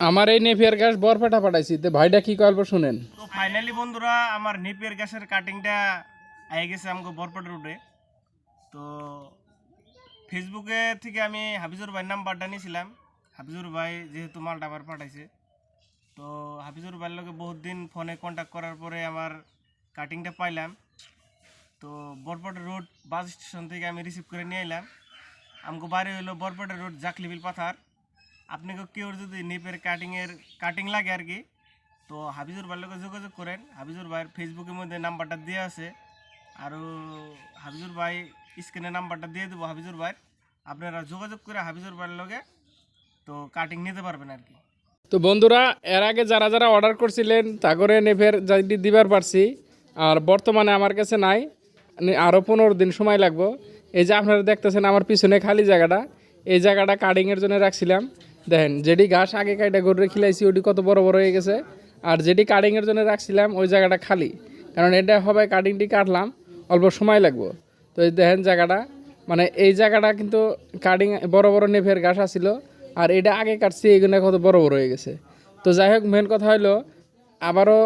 আমার এই নেপিয়ার গাছ বরপেটা পাঠাইছি। তো ভাইটা কি গল্প শুনেন। তো ফাইনালি বন্ধুরা, আমার নিপের গ্যাসের কাটিংটা আই গেছে আমাকে বরপট রোডে তো ফেসবুকে থেকে আমি হাফিজুর ভাইয়ের নাম্বারটা নিয়েছিলাম। হাফিজুর ভাই যেহেতু মালটা আবার পাঠাইছে। তো হাফিজুর ভাইয়ের লগে বহুত দিন ফোনে কন্ট্যাক্ট করার পরে আমার কাটিংটা পাইলাম। তো বরপট রোড বাস স্টেশন থেকে আমি রিসিভ করে নিয়ে এলাম আমাকে বাড়ি হইল বরপট রোড জাকলিবিল পাথার। আপনাকে কেউ যদি নিপের কাটিংয়ের কাটিং লাগে আর কি, তো হাফিজুর ভাইয়ের লগে যোগাযোগ করেন। হাফিজুর ভাইয়ের ফেসবুকের মধ্যে নাম্বারটা দেওয়া আছে। আর হাফিজুর ভাই স্ক্রিনে নাম্বারটা দিয়ে দেবো হাফিজুর ভাইয়ের। আপনারা যোগাযোগ করে হাফিজুর ভাইয়ের লোকে তো কাটিং নিতে পারবেন আর কি। তো বন্ধুরা, এর আগে যারা যারা অর্ডার করছিলেন তা করে নেফের যাইটি দিবার পারছি, আর বর্তমানে আমার কাছে নাই। আরও পনেরো দিন সময় লাগবো। এই যে আপনারা দেখতেছেন আমার পিছনে খালি জায়গাটা, এই জায়গাটা কাটিংয়ের জন্য রাখছিলাম। দেখেন, যেটি ঘাস আগে কাইটা গরুরে খিলাইছি, ওটি কত বড় বড় হয়ে গেছে। আর যেটি কাটিংয়ের জন্য রাখছিলাম, ওই জায়গাটা খালি। কারণ এটা হবে কাটিংটি কাটলাম, অল্প সময় লাগবো। তো এই দেখেন জায়গাটা মানে এই জায়গাটা কিন্তু কাটিং বড় বড় নেফের ঘাস আছিল, আর এটা আগে কাটছি এগুলো কত বড় বড় হয়ে গেছে। তো যাই হোক মেন কথা হলো আবারও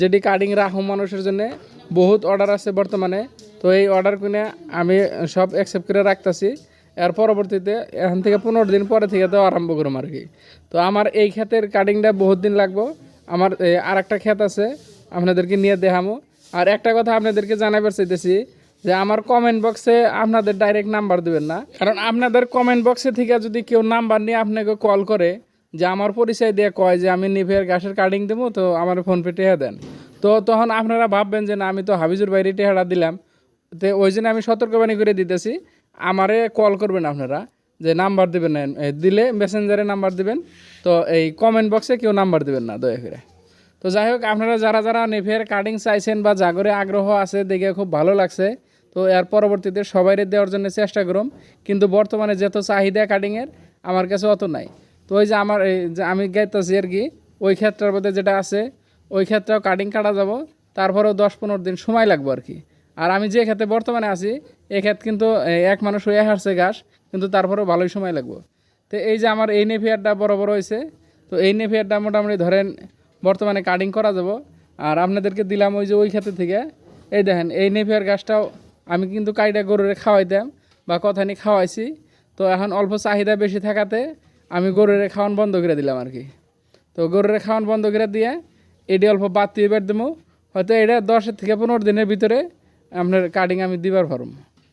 যেটি কাটিং রাখো মানুষের জন্য, বহুত অর্ডার আছে বর্তমানে। তো এই অর্ডার কিনে আমি সব অ্যাকসেপ্ট করে রাখতেছি। এর পরবর্তীতে এখান থেকে পনেরো দিন পরে থেকে তো আরম্ভ করুম আর কি। তো আমার এই ক্ষেতের কাটিংটা বহুত দিন লাগবো। আমার আর একটা ক্ষেত আছে, আপনাদেরকে নিয়ে দেখামো। আর একটা কথা আপনাদেরকে জানাবার চাইতেছি যে আমার কমেন্ট বক্সে আপনাদের ডাইরেক্ট নাম্বার দেবেন না। কারণ আপনাদের কমেন্ট বক্সে থেকে যদি কেউ নাম্বার নিয়ে আপনাকে কল করে, যে আমার পরিচয় দিয়ে কয় যে আমি নিভের গাছের কাটিং দেবো, তো আমার ফোন পে টেহা দেন। তো তখন আপনারা ভাববেন যে না, আমি তো হাবিজুর বাইরে টেহাটা দিলাম। তো ওই জন্য আমি সতর্কবাণী করে দিতেছি আমারে কল করবেন আপনারা, যে নাম্বার দেবেন দিলে মেসেঞ্জারে নাম্বার দিবেন। তো এই কমেন্ট বক্সে কেউ নাম্বার দিবেন না, দয়া করে। তো যাই হোক, আপনারা যারা যারা নেভের কাটিং চাইছেন বা জাগরে আগ্রহ আছে, দেখে খুব ভালো লাগছে। তো এর পরবর্তীতে সবাইরে দেওয়ার জন্য চেষ্টা করুম। কিন্তু বর্তমানে যত চাহিদা কাটিংয়ের আমার কাছে অত নাই। তো ওই যে আমার যে আমি গাইতেছি আর কি, ওই ক্ষেত্রের মধ্যে যেটা আছে, ওই ক্ষেত্রেও কাটিং কাটা যাব। তারপরেও দশ পনেরো দিন সময় লাগবে আর কি। আর আমি যে ক্ষেত্রে বর্তমানে আছি এই ক্ষেত কিন্তু এক মানুষ হয়ে হারছে ঘাস, কিন্তু তারপরেও ভালোই সময় লাগবে। তো এই যে আমার এই নেফিয়ারটা বড় বড় হয়েছে, তো এই নেফিয়ারটা মোটামুটি ধরেন বর্তমানে কাটিং করা যাব। আর আপনাদেরকে দিলাম ওই যে ওই ক্ষেত্র থেকে, এই দেখেন, এই নেফিয়ার গাছটাও আমি কিন্তু কাইটা গরুরে খাওয়াইতাম বা কথা কথানি খাওয়াইছি। তো এখন অল্প চাহিদা বেশি থাকাতে আমি গরুরে খাওয়ান বন্ধ করে দিলাম আর কি তো গরুরে খাওয়ান বন্ধ করে দিয়ে এটি অল্প বাদ দিয়ে বের দেবো। হয়তো এটা দশের থেকে পনেরো দিনের ভিতরে আপনার কাটিং আমি দিবার পারম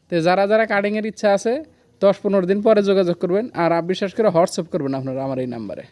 তো যারা যারা কাটিংয়ের ইচ্ছা আছে, দশ পনেরো দিন পরে যোগাযোগ করবেন, আর বিশ্বাস করে হোয়াটসঅ্যাপ করবেন আপনারা আমার এই নাম্বারে।